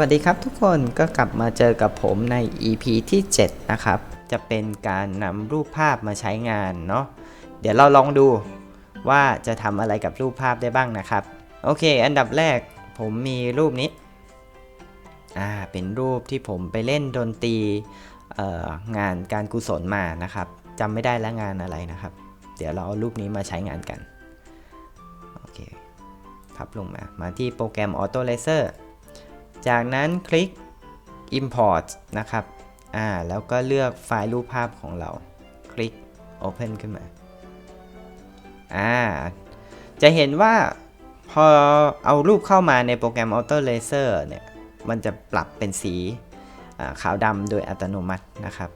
วัสดีครับทุกคนก็กลับมาเจอกับผมใน EP ที่ 7 นะครับ จะเป็นการนำรูปภาพมาใช้งานเนาะเดี๋ยวเราลองดูว่าจะทำอะไรกับรูปภาพได้บ้างนะครับ โอเค อันดับแรกผมมีรูปนี้อ่าเป็นรูปที่ผมไปเล่นดนตรีงานการกุศลมานะครับจำไม่ได้แล้วงานอะไรนะครับ เดี๋ยวเราเอารูปนี้มาใช้งานกันโอเคพับลงมามาที่โปรแกรม Auto Laser จากนั้นคลิก Import นะครับ อ่า แล้วก็เลือกไฟล์รูปภาพของเรา คลิก Open ขึ้นมา อ่า จะเห็นว่าพอเอารูปเข้ามาในโปรแกรม Auto Laser เนี่ย มันจะปรับเป็นสีาขาวดำโดยอัตโนมัตินะครับ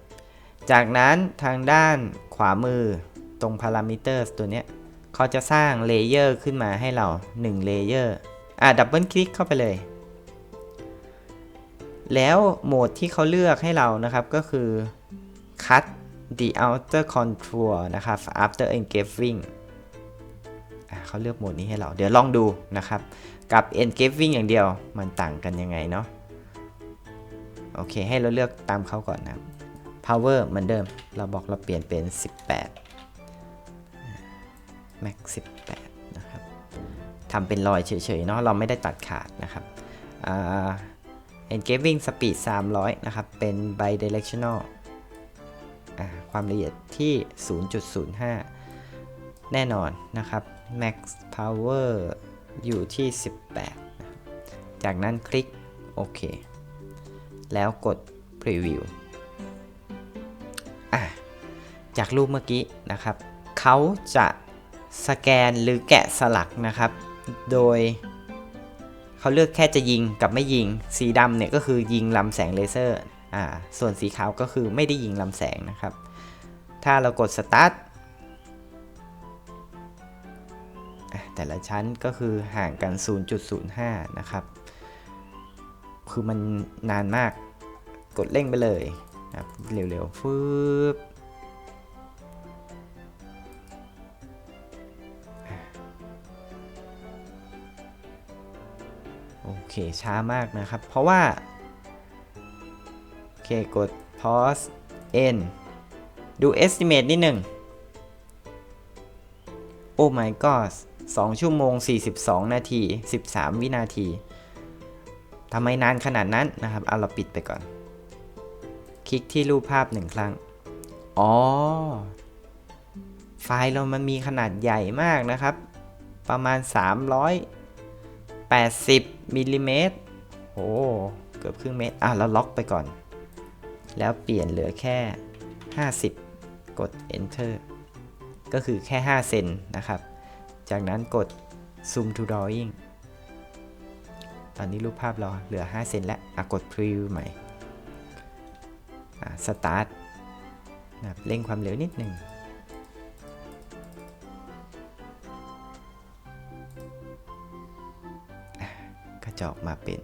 จากนั้นทางด้านขวามือตรง Parameters ตัวเนี้ยเขาจะสร้างเลเยอร์ขึ้นมาให้เรา1เลเยอร์อ่าดับเบิลคลิกเข้าไปเลย แล้วโหมดที่เขาเลือกให้เรานะครับก็คือ cut the outer contour นะครับ after engraving เขาเลือกโหมดนี้ให้เรา เดี๋ยวลองดูนะครับ กับ engraving อย่างเดียวมันต่างกันยังไงเนาะโอเค ให้เราเลือกตามเขาก่อนนะ power เหมือนเดิม เราบอกเราเปลี่ยนเป็น 18 max 18 นะครับทำเป็นรอยเฉยๆเนาะเราไม่ได้ตัดขาดนะครับอ่า engraving speed 300 นะครับ เป็น bidirectional ความละเอียดที่ 0.05 แน่นอนนะครับ max power อยู่ที่ 18 จากนั้นคลิกโอเค แล้วกด preview จากรูปเมื่อกี้นะครับ เขาจะสแกนหรือแกะสลักนะครับ โดย เขาเลือกแค่จะยิงกับไม่ยิง สีดำเนี่ยก็คือยิงลำแสงเลเซอร์อ่าส่วนสีขาวก็คือไม่ได้ยิงลำแสงนะครับ ถ้าเรากด start อะแต่ละชั้นก็คือห่างกัน 0.05 นะครับ คือมันนานมาก กดเร่งไปเลยนะครับเร็วๆฟืบ โอเค ช้ามากนะครับ เพราะว่า โอเค กด pause n ดู estimate นิดหนึ่ง โอ้ my god 2 ชั่วโมง 42 นาที 13 วินาทีทำไมนานขนาดนั้นนะครับ เอาเราปิดไปก่อน คลิกที่รูปภาพหนึ่งครั้ง อ๋อ ไฟล์เรามันมีขนาดใหญ่มากนะครับ ประมาณ 80มิลลิเมตรโอ้เกือบครึ่งเมตร อะเราล็อกไปก่อน แล้วเปลี่ยนเหลือแค่ 50 กด enter ก็คือแค่ 5 เซนนะครับ จากนั้นกด zoom to drawing ตอนนี้รูปภาพเราเหลือ 5 เซนแล้วอะกด preview ใหม่ อะ start นะเร่งความเร็วนิดหนึ่ง จะออกมาเป็น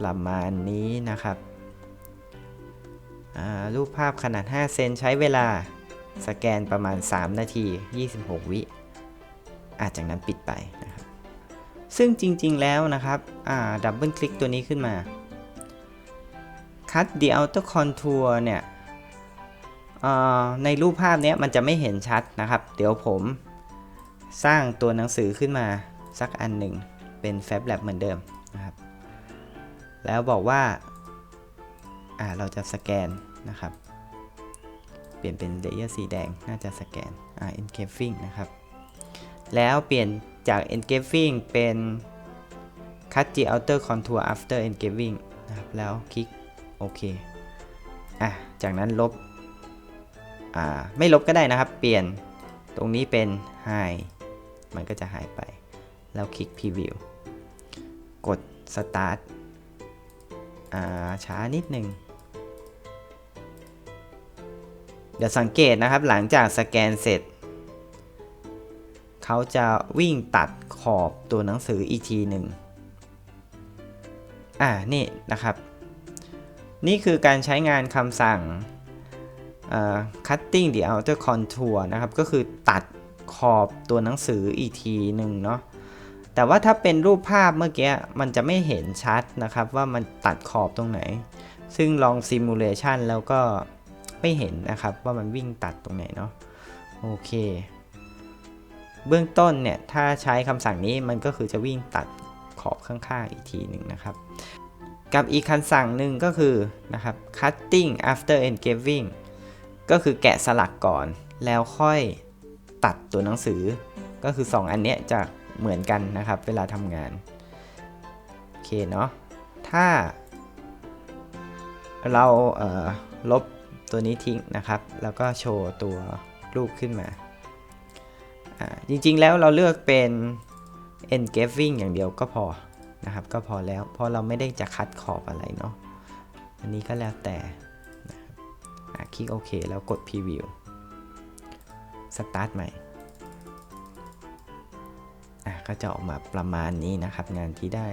ประมาณนี้นะครับรูปภาพขนาด 5 เซนใช้เวลาสแกนประมาณ 3 นาที 26 วิอาจากนั้นปิดไปนะครับ ซึ่งจริงๆแล้วนะครับดับเบิลคลิกตัวนี้ขึ้นมา Cut the outer contour เนี่ยในรูปภาพเนี้ยมันจะไม่เห็นชัดนะครับ เดี๋ยวผมสร้างตัวหนังสือขึ้นมาสักอันหนึ่ง เป็น Fab Lab เหมือนเดิมนะครับ แล้วบอกว่าอ่าเราจะสแกนนะครับ เปลี่ยนเป็นเลเยอร์สีแดงน่าจะสแกนอ่า engraving นะครับ แล้วเปลี่ยนจาก engraving เป็น cut the outer contour after engraving นะครับแล้วคลิกโอเคอะจากนั้นลบอ่าไม่ลบก็ได้นะครับ เปลี่ยนตรงนี้เป็น high มันก็จะหายไป แล้วคลิก preview กด start อ่าช้านิดหนึ่งเดี๋ยวสังเกตนะครับหลังจากสแกนเสร็จ เขาจะวิ่งตัดขอบตัวหนังสืออีกทีหนึ่งอ่านี่นะครับ นี่คือการใช้งานคำสั่ง cutting the outer contour นะครับ ก็คือตัดขอบตัวหนังสืออีกทีหนึ่งเนาะ แต่ว่าถ้าเป็นรูปภาพเมื่อกี้มันจะไม่เห็นชัดนะครับว่ามันตัดขอบตรงไหน ซึ่งลองซิมูเลชันแล้วก็ไม่เห็นนะครับว่ามันวิ่งตัดตรงไหนเนาะโอเค เบื้องต้นเนี่ยถ้าใช้คำสั่งนี้มันก็คือจะวิ่งตัดขอบข้างๆอีกทีหนึ่งนะครับ กับอีกคำสั่งหนึ่งก็คือนะครับ cutting after engraving ก็คือแกะสลักก่อนแล้วค่อยตัดตัวหนังสือ ก็คือ 2 อันเนี้ยจะ เหมือนกันนะครับ เวลาทำงานโอเคเนาะถ้า เราเลบตัวนี้ทิ้งนะครับ แล้วก็โชว์ตัวรูปขึ้นมาจริงๆแล้วเราเลือกเป็น engraving อย่างเดียวก็พอนะครับ ก็พอแล้วเพราะเราไม่ได้จะคัดขอบอะไรเนาะอันนี้ก็แล้วแต่ครับอะคลิกโอเคแล้วกด preview start ใหม่ อะก็จะออกมาประมาณนี้นะครับ งานที่ได้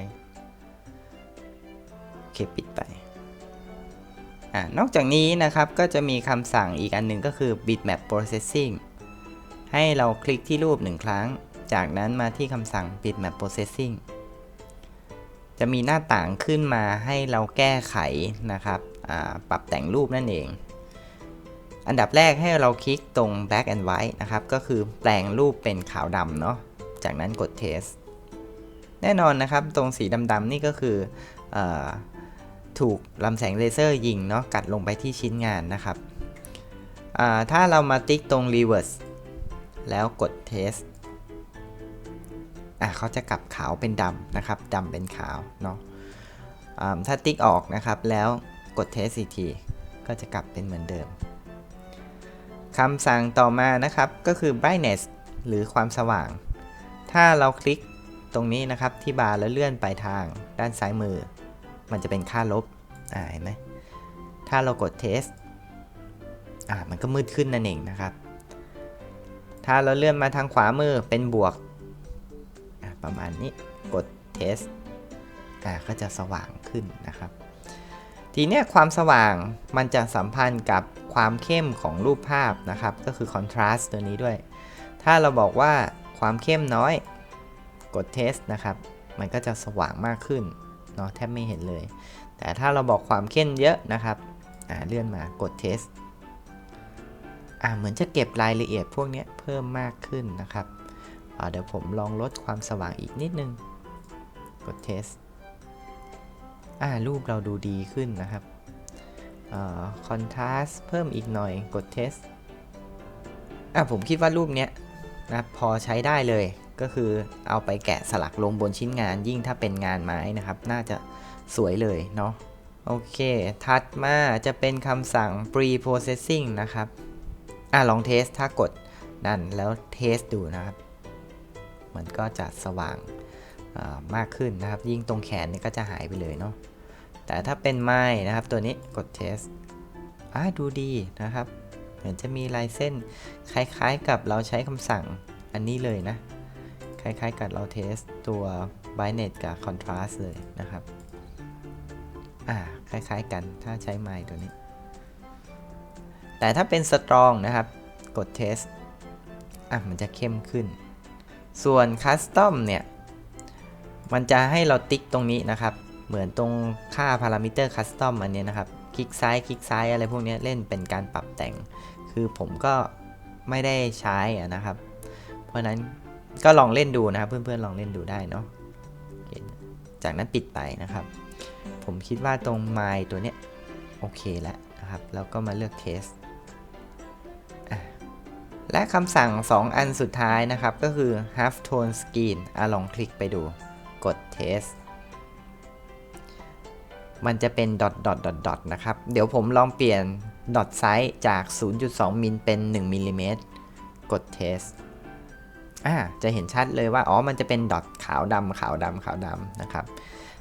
โอเคปิดไปอ่านอกจากนี้นะครับก็จะมีคำสั่งอีกอันหนึ่งก็คือ bitmap processing ให้เราคลิกที่รูปหนึ่งครั้ง จากนั้นมาที่คำสั่ง bitmap processing จะมีหน้าต่างขึ้นมาให้เราแก้ไขนะครับปรับแต่งรูปนั่นเอง อันดับแรกให้เราคลิกตรง black and white นะครับ ก็คือแปลงรูปเป็นขาวดำเนาะ จากนั้นกด test แน่นอนนะครับ ตรงสีดำๆนี่ก็คืออถูกลำแสงเลเซอร์ยิงเนาะกัดลงไปที่ชิ้นงานนะครับ ถ้าเรามาติ๊กตรง reverse แล้วกด test อะเขาจะกลับขาวเป็นดำนะครับดำเป็นขาวเนาะถ้าติ๊กออกนะครับ แล้วกด test อีกทีก็จะกลับเป็นเหมือนเดิมคำสั่งต่อมานะครับก็คือ brightness หรือความสว่าง ถ้าเราคลิกตรงนี้นะครับที่บาร์แล้วเลื่อนไปทางด้านซ้ายมือ มันจะเป็นค่าลบอ่าเห็นไหมถ้าเรากด test อ่ามันก็มืดขึ้นนั่นเองนะครับ ถ้าเราเลื่อนมาทางขวามือเป็นบวกอ่าประมาณนี้กด test อ่าก็จะสว่างขึ้นนะครับ ทีนี้ความสว่างมันจะสัมพันธ์กับความเข้มของรูปภาพนะครับ ก็คือ contrast ตัวนี้ด้วย ถ้าเราบอกว่า ความเข้มน้อย กด test นะครับ มันก็จะสว่างมากขึ้นเนาะแทบไม่เห็นเลย แต่ถ้าเราบอกความเข้มเยอะนะครับอ่าเลื่อนมากด test อ่าเหมือนจะเก็บรายละเอียดพวกนี้เพิ่มมากขึ้นนะครับอ่าเดี๋ยวผมลองลดความสว่างอีกนิดนึง กด test อ่ารูปเราดูดีขึ้นนะครับคอนทราสเพิ่มอีกหน่อยกด test อะผมคิดว่ารูปเนี้ย นะพอใช้ได้เลยก็คือเอาไปแกะสลักลงบนชิ้นงานยิ่งถ้าเป็นงานไม้นะครับ น่าจะสวยเลยเนาะโอเค ถัดมาจะเป็นคำสั่ง pre processing นะครับ อะ ลองเทสถ้ากดนั่นแล้วเทสดูนะครับ มันก็จะสว่างมากขึ้นนะครับ ยิ่งตรงแขนนี่ก็จะหายไปเลยเนาะแต่ถ้าเป็นไม้นะครับตัวนี้กดเทสอะดูดีนะครับ เหมือนจะมีลายเส้นคล้ายๆกับเราใช้คำสั่งอันนี้เลยนะ คล้ายๆกับเราเทสตัว b i n e t กับ Contrast เลยนะครับ อ่า คล้ายๆกันถ้าใช้ไม้ตัวนี้ แต่ถ้าเป็น Strong นะครับ กด Test อะ มันจะเข้มขึ้น ส่วน Custom เนี่ย มันจะให้เราติ๊กตรงนี้นะครับ เหมือนตรงค่า Parameter Custom อันนี้นะครับ คลิกซ้าย คลิกซ้ายอะไรพวกนี้เล่นเป็นการปรับแต่ง คือผมก็ไม่ได้ใช้นะครับ เพราะนั้นก็ลองเล่นดูนะครับ เพื่อนๆลองเล่นดูได้เนาะจากนั้นปิดไปนะครับ ผมคิดว่าตรงไมล์ตัวเนี้ยโอเคแล้วนะครับ แล้วก็มาเลือกเทสและคำสั่ง 2 อันสุดท้ายนะครับ ก็คือ half tone screen อะลองคลิกไปดูกด test มันจะเป็น dot dot dot dot นะครับ เดี๋ยวผมลองเปลี่ยน dot size จาก 0.2 มิลเป็น 1 มิลลิเมตร กด test อ่าจะเห็นชัดเลยว่า อ๋อ มันจะเป็นดอทขาวดำขาวดำขาวดำนะครับ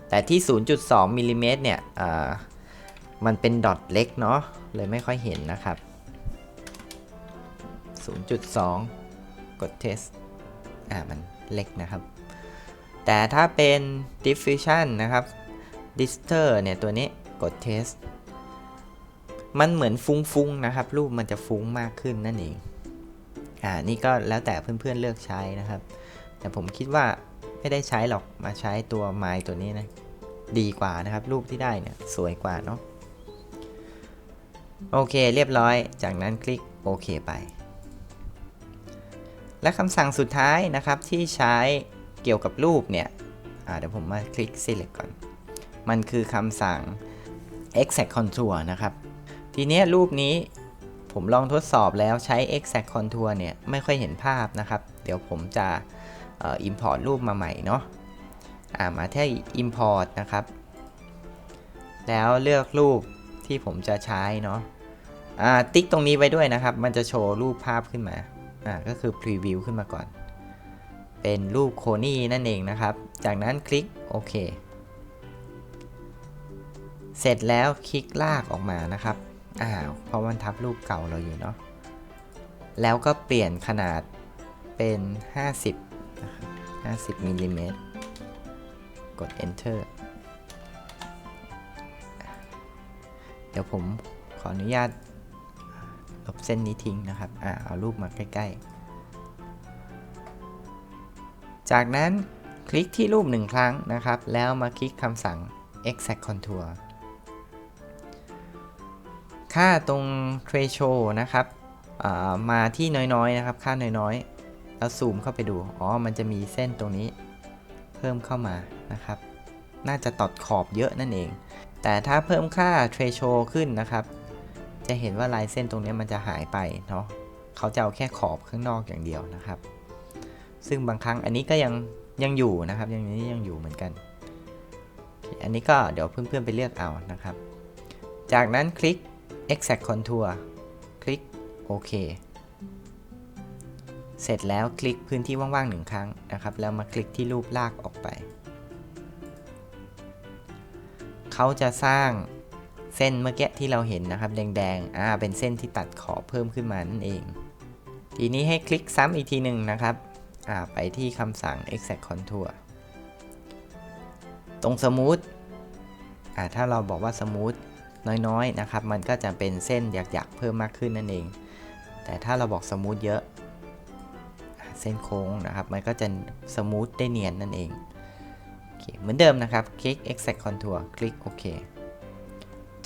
แต่ที่ 0.2 มิลลิเมตรเนี่ยมันเป็นดอทเล็กเนาะ เลยไม่ค่อยเห็นนะครับ 0.2 กด test อ่า มันเล็กนะครับ แต่ถ้าเป็น diffusion นะครับ dister เนี่ย ตัวนี้กด test มันเหมือนฟุ้งๆนะครับ รูปมันจะฟุ้งมากขึ้นนั่นเอง อ่า นี่ก็แล้วแต่เพื่อนๆเลือกใช้นะครับ แต่ผมคิดว่าไม่ได้ใช้หรอก มาใช้ตัวไม้ตัวนี้นะ ดีกว่านะครับ รูปที่ได้เนี่ยสวยกว่าเนาะ โอเคเรียบร้อย จากนั้นคลิกโอเคไป และคำสั่งสุดท้ายนะครับที่ใช้เกี่ยวกับรูปเนี่ยเดี๋ยวผมมาคลิก select ก่อน มันคือคำสั่ง exact contour นะครับ ทีนี้รูปนี้ผมลองทดสอบแล้วใช้ exact contour เนี่ยไม่ค่อยเห็นภาพนะครับ เดี๋ยวผมจะออ import รูปมาใหม่เนาะอ่ามาที่ import นะครับ แล้วเลือกรูปที่ผมจะใช้เนาะอ่าติ๊กตรงนี้ไว้ด้วยนะครับ มันจะโชว์รูปภาพขึ้นมาอ่าก็คือ preview ขึ้นมาก่อน เป็นรูปโคนี่นั่นเองนะครับ จากนั้นคลิกโอเค เสร็จแล้วคลิกลากออกมานะครับ อ้าวเพราะมันทับรูปเก่าเราอยู่เนาะแล้วก็เปลี่ยนขนาดเป็น 50นะครับ50มิลลิเมตรกด enter เดี๋ยวผมขออนุญาตลบเส้นนี้ทิ้งนะครับ อ่า เอารูปมาใกล้ ๆ จากนั้นคลิกที่รูปหนึ่งครั้งนะครับ แล้วมาคลิกคำสั่ง exact contour ค่าตรง threshold นะครับมาที่น้อยๆนะครับ ค่าน้อยๆแล้วซูมเข้าไปดู อ๋อ มันจะมีเส้นตรงนี้เพิ่มเข้ามานะครับ น่าจะตอดขอบเยอะนั่นเอง แต่ถ้าเพิ่มค่า threshold ขึ้นนะครับ จะเห็นว่าลายเส้นตรงนี้มันจะหายไปเนาะเขาจะเอาแค่ขอบข้างนอกอย่างเดียวนะครับ ซึ่งบางครั้งอันนี้ก็ยังยังอยู่นะครับยังนี้ยังอยู่เหมือนกัน อันนี้ก็เดี๋ยวเพื่อนๆไปเลือกเอานะครับ จากนั้นคลิก exact contour คลิกโอเคเสร็จแล้วคลิกพื้นที่ว่างๆหนึ่งครั้งนะครับ แล้วมาคลิกที่รูปลากออกไป เขาจะสร้างเส้นเมื่อกี้ที่เราเห็นนะครับ แดงๆ อ่า เป็นเส้นที่ตัดขอบเพิ่มขึ้นมานั่นเอง ทีนี้ให้คลิกซ้ำอีกทีหนึ่งนะครับ อ่า ไปที่คำสั่ง exact contour ตรง smooth อ่า ถ้าเราบอกว่า smooth น้อยๆนะครับมันก็จะเป็นเส้นหยักๆเพิ่มมากขึ้นนั่นเอง แต่ถ้าเราบอกสมูทเยอะ เส้นโค้งนะครับ มันก็จะสมูทได้เนียนนั่นเองโอเคเหมือนเดิมนะครับ คลิก exact contour คลิกโอเค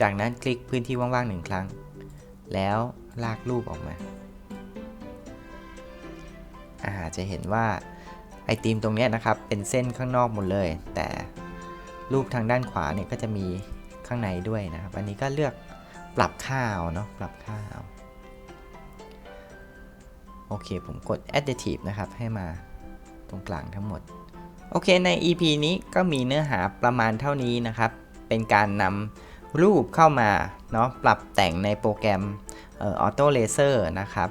จากนั้นคลิกพื้นที่ว่างๆหนึ่งครั้ง แล้วลากรูปออกมาอาจะเห็นว่าไอตีมตรงนี้นะครับเป็นเส้นข้างนอกหมดเลย แต่รูปทางด้านขวาเนี่ยก็จะมี ข้างในด้วยนะครับ อันนี้ก็เลือกปรับค่าเอาเนาะปรับค่าเอาโอเค ผมกด additive นะครับ ให้มาตรงกลางทั้งหมด โอเค ใน EP นี้ก็มีเนื้อหาประมาณเท่านี้นะครับ เป็นการนำรูปเข้ามาเนาะปรับแต่งในโปรแกรมเอ่อ Auto Laser นะครับ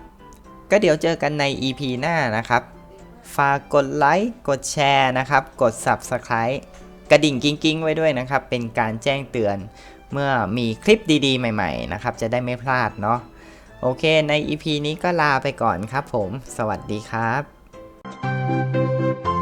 ก็เดี๋ยวเจอกันใน EP หน้านะครับ ฝากกดไลค์ กดแชร์นะครับ กด Subscribe กระดิ่งกิ้งๆ ไว้ด้วยนะครับ เป็นการแจ้งเตือนเมื่อมีคลิปดีๆ ใหม่ๆ นะครับ จะได้ไม่พลาดเนาะ โอเค ใน EP นี้ก็ลาไปก่อนครับผม สวัสดีครับ